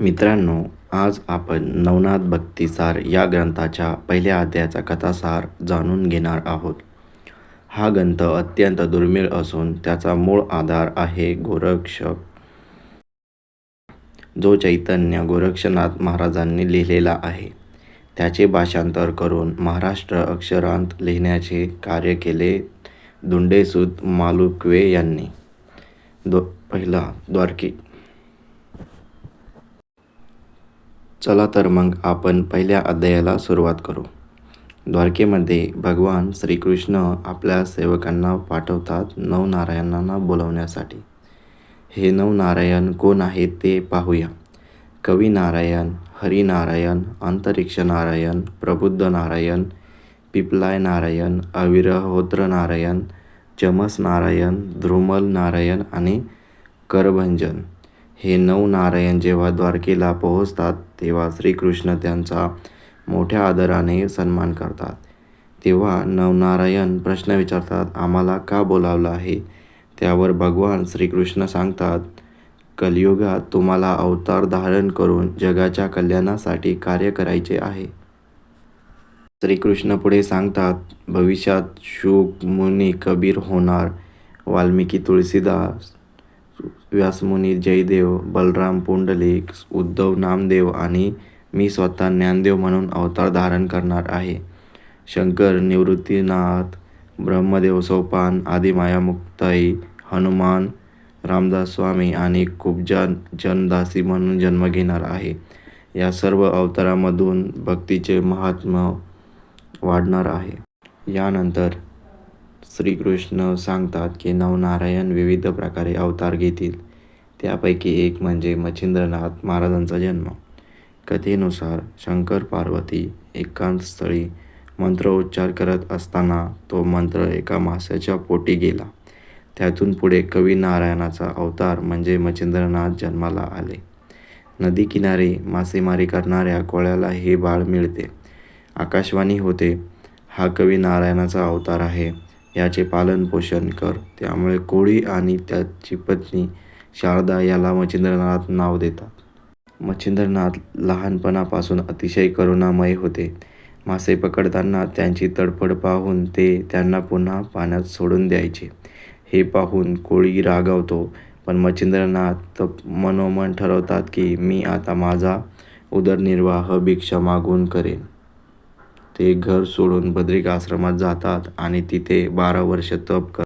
मित्रांनो आज आपण नवनाथ भक्तिसार या ग्रंथाच्या पहिल्या अध्यायाचा कथासार जाणून घेणार आहोत. हा ग्रंथ अत्यंत दुर्मिळ असून त्याचा मूळ आधार आहे गोरक्ष जो चैतन्य गोरक्षनाथ महाराजांनी लिहिलेला आहे त्याचे भाषांतर करून महाराष्ट्र अक्षरांत लिहिण्याचे कार्य केले दुंडेसूत मालुकवे यांनी. दो पहिला द्वारकी चला तर मग आपण पहिल्या अध्यायाला सुरुवात करू. द्वारकेमध्ये भगवान श्रीकृष्ण आपल्या सेवकांना पाठवतात नवनारायणांना बोलवण्यासाठी. हे नवनारायण कोण आहेत ते पाहूया. कवी नारायण हरिनारायण अंतरिक्ष नारायण प्रबुद्ध नारायण पिपलाय नारायण अविरहोत्र नारायण चमस नारायण ध्रुमल नारायण आणि करभंजन. हे नवनारायण जेव्हा द्वारकेला पोहोचतात तेव्हा श्रीकृष्ण त्यांचा मोठ्या आदराने सन्मान करतात. तेव्हा नवनारायण प्रश्न विचारतात आम्हाला का बोलावलं आहे? त्यावर भगवान श्रीकृष्ण सांगतात कलियुगात तुम्हाला अवतार धारण करून जगाच्या कल्याणासाठी कार्य करायचे आहे. श्रीकृष्ण पुढे सांगतात भविष्यात शुक मुनी कबीर होणार वाल्मिकी तुळशीदास व्यासमुनी जयदेव बलराम पुंडलिक उद्धव नामदेव आणि मी स्वतः ज्ञानदेव म्हणून अवतार धारण करणार आहे. शंकर निवृत्तीनाथ ब्रह्मदेव सोपान आदिमाया मुक्ताई हनुमान रामदास स्वामी आणि कुब्जा जनदासी म्हणून जन्म घेणार आहे. या सर्व अवतारामधून भक्तीचे महात्म्य वाढणार आहे. यानंतर श्रीकृष्ण सांगतात की नवनारायण विविध प्रकारे अवतार घेतील. त्यापैकी एक म्हणजे मच्छिंद्रनाथ महाराजांचा जन्म. कथेनुसार शंकर पार्वती एकांत स्थळी मंत्रोच्चार करत असताना तो मंत्र एका माशाच्या पोटी गेला. त्यातून पुढे कवी नारायणाचा अवतार म्हणजे मच्छिंद्रनाथ जन्माला आले. नदी किनारी मासेमारी करणाऱ्या कोळ्याला हे बाळ मिळते. आकाशवाणी होते हा कवी नारायणाचा अवतार आहे. याचे पालनपोषण कर. त्यामुळे कोळी आणि त्याची पत्नी शारदा याला मच्छिंद्रनाथ नाव देतात. मच्छिंद्रनाथ लहानपणापासून अतिशय करुणामय होते. मासे पकडताना त्यांची तडफड पाहून ते त्यांना पुन्हा पाण्यात सोडून द्यायचे. हे पाहून कोळी रागावतो पण मच्छिंद्रनाथ मनोमन ठरवतात की मी आता माझा उदरनिर्वाह भिक्षा मागून करेन. ते घर सोडून बद्रिक आश्रमात जातात आणि तिथे बारा वर्ष तप कर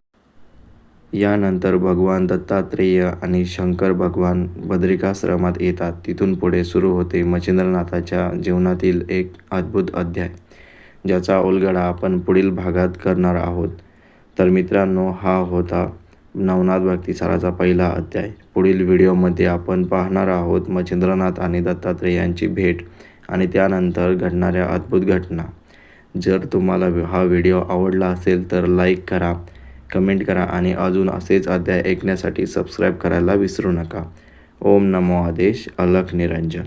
यानंतर भगवान दत्तात्रेय आणि शंकर भगवान बद्रिकाश्रमात येतात. तिथून पुढे सुरू होते मच्छिंद्रनाथाच्या जीवनातील एक अद्भुत अध्याय ज्याचा उलगडा आपण पुढील भागात करणार आहोत. तर मित्रांनो हा होता नवनाथ भक्तिसाराचा पहिला अध्याय. पुढील व्हिडिओमध्ये आपण पाहणार आहोत मच्छिंद्रनाथ आणि दत्तात्रेयांची भेट. आणि त्यानंतर घडणाऱ्या अद्भुत घटना. जर तुम्हाला हा व्हिडिओ आवडला असेल तर लाईक करा कमेंट करा आणि अजून असेच अध्याय ऐकण्यासाठी सबस्क्राईब करायला विसरू नका. ओम नमो आदेश अलख निरंजन.